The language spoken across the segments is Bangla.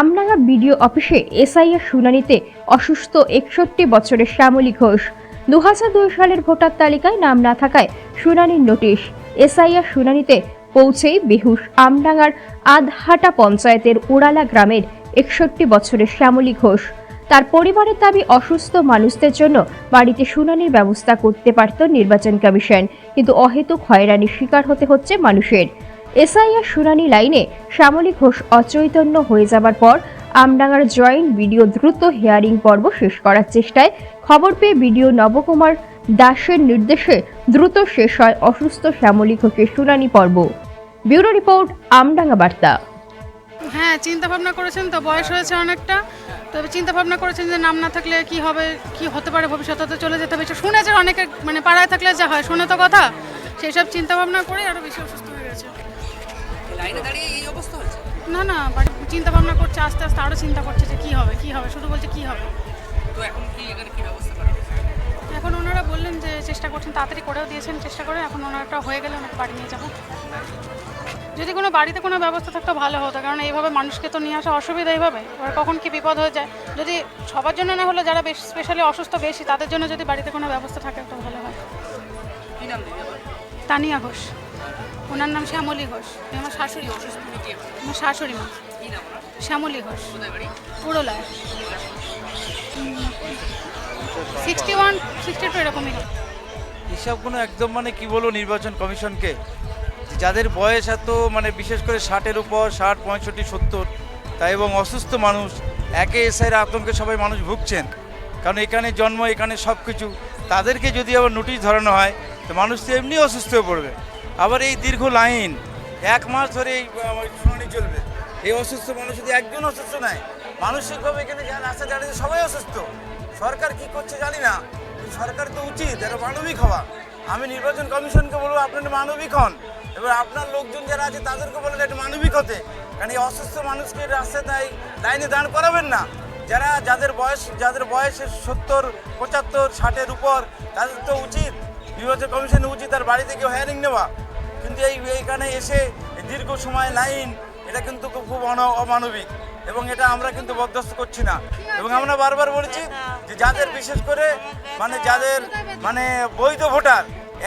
আমডাঙ্গা বিডিও অফিসে এসআইআর শুনানিতে অসুস্থ একষট্টি বছরের শ্যামলী ঘোষ। দু সালের ভোটার তালিকায় নাম না থাকায় শুনানির নোটিশ। এসআইআর শুনানিতে পৌঁছেই বেহুশ আমডাঙ্গার আধহাটা পঞ্চায়েতের ওড়ালা গ্রামের একষট্টি বছরের শ্যামলী ঘোষ। তার পরিবারের দাবি, অসুস্থ মানুষদের জন্য বাড়িতে শুনানির ব্যবস্থা করতে পারত নির্বাচন কমিশন। কিন্তু অহেতুক হয়রানির শিকার হতে হচ্ছে মানুষের। এসআইআর শুনানি লাইনে শ্যামলী ঘোষ অচৈতন্য হয়ে যাবার পর আমডাঙ্গার জয়েন্ট ভিডিও দ্রুত হিয়ারিং পর্ব শেষ করার চেষ্টায় খবর পেয়ে ভিডিও নবকুমার দাসের নির্দেশে দ্রুত শেষ হয় অসুস্থ শ্যামলী ঘোষের শুনানি পর্ব। ব্যুরো রিপোর্ট, আমডাঙ্গা বার্তা। হ্যাঁ চিন্তা ভাবনা করেছেন তো, বয়স হয়েছে অনেকটা। তবে চিন্তা ভাবনা করেছেন যে নাম না থাকলে কি হবে, কি হতে পারে ভবিষ্যতে চলে যেতে হবে। এটা শুনেছে অনেকে মানে পাড়ায় থাকলে যা হয়, শুনে তো কথা। সেই সব চিন্তা ভাবনা করে আরও বেশি অসুস্থ লাইনে দাঁড়িয়ে এই অবস্থা হয়েছে না না বাট চিন্তা ভাবনা করছে আস্তে আস্তে আরও চিন্তা করছে যে কি হবে কি হবে? শুধু বলছে কি হবে। তো এখন কি এখানে কি ব্যবস্থা করা এখন ওনারা বললেন যে চেষ্টা করছেন তাড়াতাড়ি করেও দিয়েছেন চেষ্টা করে। এখন ওনারটা হয়ে গেলে ওনাকে বাড়ি নিয়ে যাব। যদি কোনো বাড়িতে কোনো ব্যবস্থা থাকতো ভালো হতো। কারণ এইভাবে মানুষকে তো নিয়ে আসা অসুবিধা এইভাবে। এবার কখন কি বিপদ হয়ে যায়? যদি সবার জন্য না হলে যারা বেশ স্পেশালি অসুস্থ বেশি তাদের জন্য যদি বাড়িতে কোনো ব্যবস্থা থাকে একটু ভালো হয়। তানিয়া ঘোষ। ওনার নাম শ্যামলী ঘোষ। আমার শাশুড়ি? আমার শাশুড়ি মা। কি নাম ওনার? শ্যামলী ঘোষ। পুরোলায়। সিক্সটি ওয়ান সিক্সটি টু এরকমই হবে এসবগুলো একদম মানে কি বলব নির্বাচন কমিশনকে? যাদের বয়স এত মানে বিশেষ করে ষাটের উপর ষাট পঁয়ষট্টি সত্তর তাই এবং অসুস্থ মানুষ একে এসআইয়ের আতঙ্কে সবাই মানুষ ভুগছেন। কারণ এখানে জন্ম এখানে সব কিছু তাদেরকে যদি আবার নোটিশ ধরানো হয় তো মানুষ তো এমনি অসুস্থ হয়ে পড়বে। আবার এই দীর্ঘ লাইন, এক মাস ধরে এই শুনানি চলবে। এই অসুস্থ মানুষ যদি একজন অসুস্থ নয় মানসিকভাবে এখানে যারা আসে দাঁড়িয়ে সবাই অসুস্থ। সরকার কি করছে জানি না সরকার তো উচিত, এটা মানবিক হওয়া। আমি নির্বাচন কমিশনকে বলব আপনারা মানবিক হন। এবার আপনার লোকজন যারা আছে, তাদেরকে বলেন এটা মানবিক হতে। কারণ এই অসুস্থ মানুষকে রাস্তায় তাই লাইনে দাঁড় করাবেন না। যারা, যাদের বয়স যাদের বয়স সত্তর, পঁচাত্তর, ষাটের উপর, তাদের তো উচিত। নির্বাচন কমিশনের উচিত তার বাড়ি থেকে হেয়ারিং নেওয়া। কিন্তু এই এইখানে এসে দীর্ঘ সময় লাইন, এটা কিন্তু খুব অমানবিক। এবং এটা আমরা কিন্তু বরদাস্ত করছি না। এবং আমরা বারবার বলেছি যে যাদের বিশেষ করে মানে যাদের মানে বৈধ ভোটার,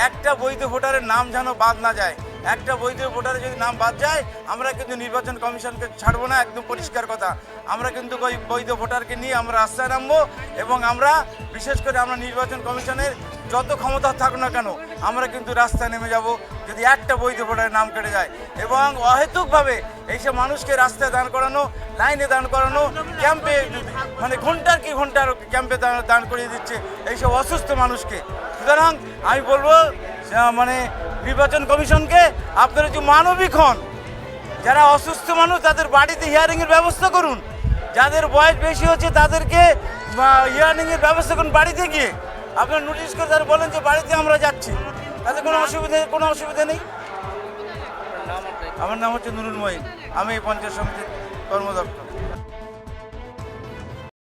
একটা বৈধ ভোটারের নাম যেন বাদ না যায়। একটা বৈধ ভোটারের যদি নাম বাদ যায়, আমরা কিন্তু নির্বাচন কমিশনকে ছাড়বো না, একদম পরিষ্কার কথা। আমরা কিন্তু ওই বৈধ ভোটারকে নিয়ে আমরা রাস্তায় নামবো এবং আমরা, বিশেষ করে আমরা নির্বাচন কমিশনের যত ক্ষমতা থাকুক না কেন, আমরা কিন্তু রাস্তায় নেমে যাব যদি একটা বৈধ ভোটারের নাম কেটে যায়। এবং অহেতুকভাবে এইসব মানুষকে রাস্তায় দাঁড় করানো, লাইনে দাঁড় করানো, ক্যাম্পে মানে ঘণ্টার কি ঘণ্টার ক্যাম্পে দাঁড় করিয়ে দিচ্ছে এইসব অসুস্থ মানুষকে। সুতরাং আমি বলব মানে নির্বাচন কমিশনকে আপনারা যে মানবিক হন। যারা অসুস্থ মানুষ তাদের বাড়িতে হিয়ারিংয়ের ব্যবস্থা করুন। যাদের বয়স বেশি হচ্ছে তাদেরকে হিয়ারিংয়ের ব্যবস্থা করুন বাড়িতে গিয়ে। আপনার নোটিশ করে তারা বলেন যে বাড়িতে আমরা যাচ্ছি। তাদের কোনো অসুবিধা কোনো অসুবিধা নেই। আমার নাম হচ্ছে নুরুল মহিন আমি এই পঞ্চায়েত সমিতির কর্মদক্ষ